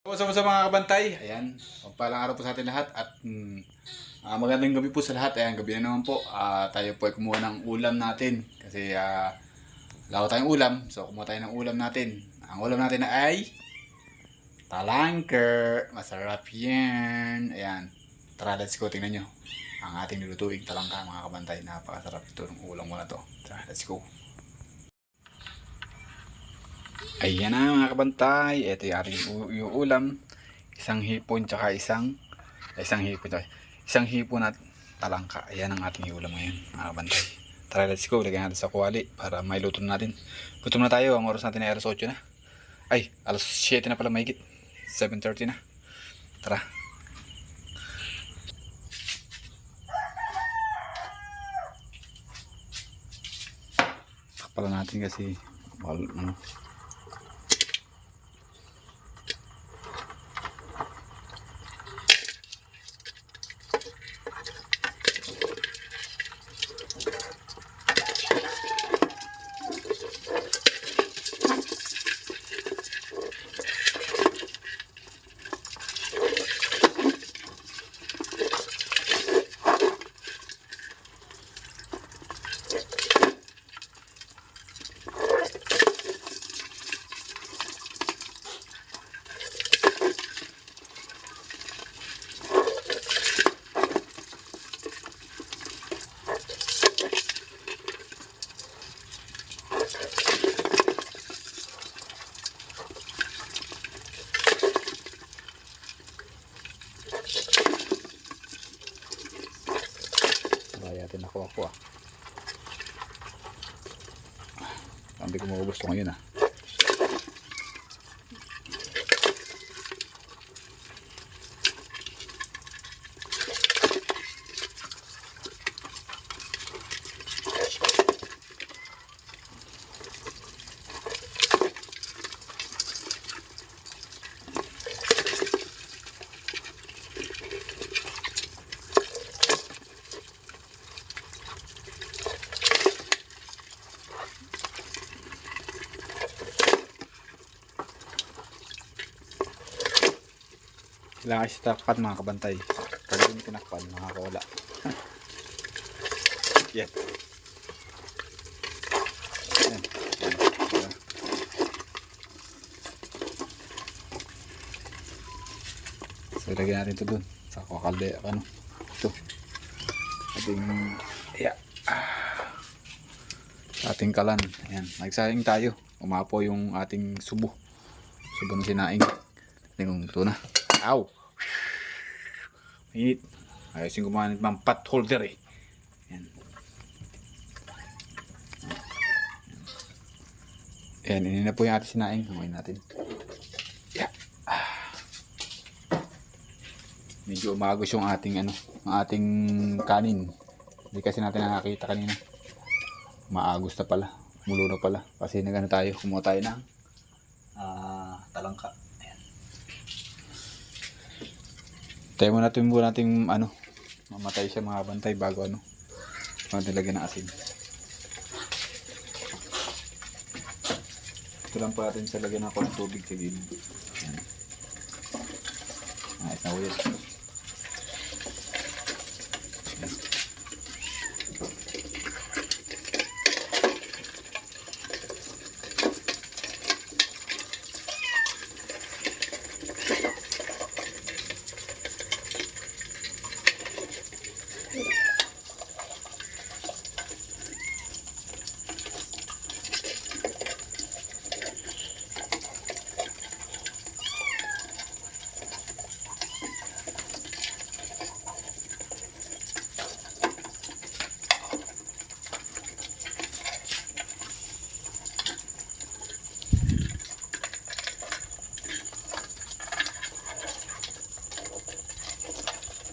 So, sa mga kabantay, ayan, palang araw po sa atin lahat at mm, ah, magandang gabi po sa lahat. Ayan, gabi na naman po. Ah, tayo po ay kumuha ng ulam natin kasi ah, wala ko tayong ulam. So, kumuha tayo ng ulam natin. Ang ulam natin ay talangker. Masarap yan. Ayan. Tara, let's go. Tingnan nyo. Ang ating nilutuing talangka, mga kabantay. Napakasarap ito ng ulam mo na to. Tara, let's go. Ayan na mga kabantay. Ito yung ating yung ulam. Isang hipon tsaka isang isang hipon tsaka isang hipon at talangka. Ayan ang ating ulam ngayon mga kabantay. Tara let's go. Lagyan natin sa kuwali para may luto na natin. Gutom na tayo. Ang oras natin ay alas 8 na. Ay, alas 7 na pala mahigit. 7.30 na. Tara. Kapala natin kasi wal, ano, Bayatin ako ako ah. Sabi ko maubos ko ngayon ah. Kailangan kasi takpan mga kabantay. Pag hindi tinakpan, makakawala. Yan. So, ilagyan natin ito dun. Sa kakalde, ano. Ito. Ating, yeah. Ating kalan. Ayan. Nagsayang tayo. Umapo yung ating subo. Subo na sinaing. Tingnan na. Ow! Mainit. Ayusin mga ng pot holder eh. Yan. Yan, ini na po yung ating sinaing. Hamoy natin. Yeah. Ah. Medyo umagos yung ating ano, ang ating kanin. Hindi kasi natin nakakita kanina. Maagos na pala. Mulo na pala. Kasi nagano tayo, kumuha tayo ng ah, talangka. Ayan. Tayo muna natin muna natin ano, mamatay siya mga bantay bago ano, bago lagyan ng asin. Ito lang pa natin sa lagyan ng konting tubig sa gilid. Yan. Ayos na uyas.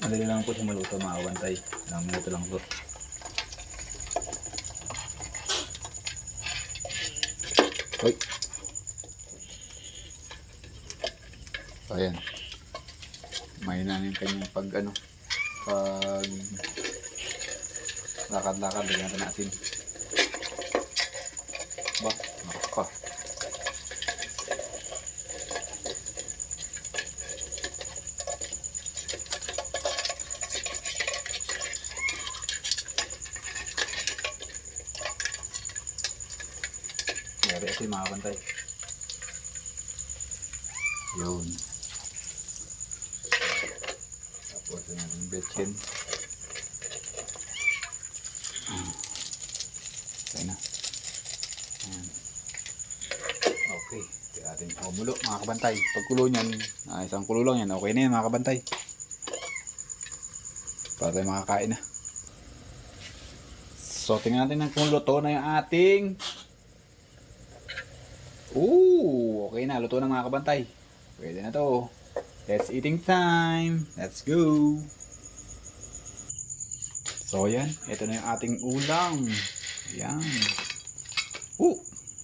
Madali lang po siya maluto mga bantay. Ilang minuto lang to. Hoy. Ayan. Mahina na yung kanyang pag ano, pag lakad-lakad, lagyan natin kasi mga kabantay. Yun. Tapos yung ating betchin. Okay na. Ayan. Okay. Ito yung ating oh, mulo mga kabantay. Pagkulo niyan, ah, isang kulo lang yan. Okay na yan mga kabantay. Para tayo makakain na. So, tingnan natin kung luto na yung ating Ooh, okay na. Luto na mga kabantay. Pwede na to. Let's eating time. Let's go. So, yan. Ito na yung ating ulam. Yan. Oh,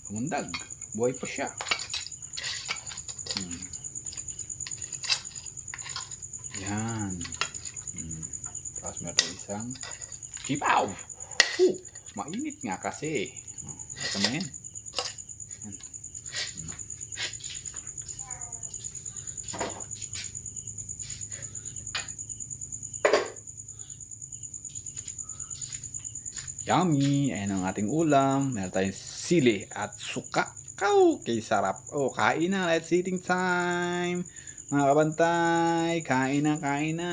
kumundag. Buhay pa siya. Hmm. Yan. Hmm. Tapos meron isang kipaw. Oh, mainit nga kasi. Oh, ito na yan. Yummy! Ayan ang ating ulam. Meron tayong sili at suka. Kau! Kay sarap. Oh, kain na. Let's eating time. Mga kabantay, kain na, kain na.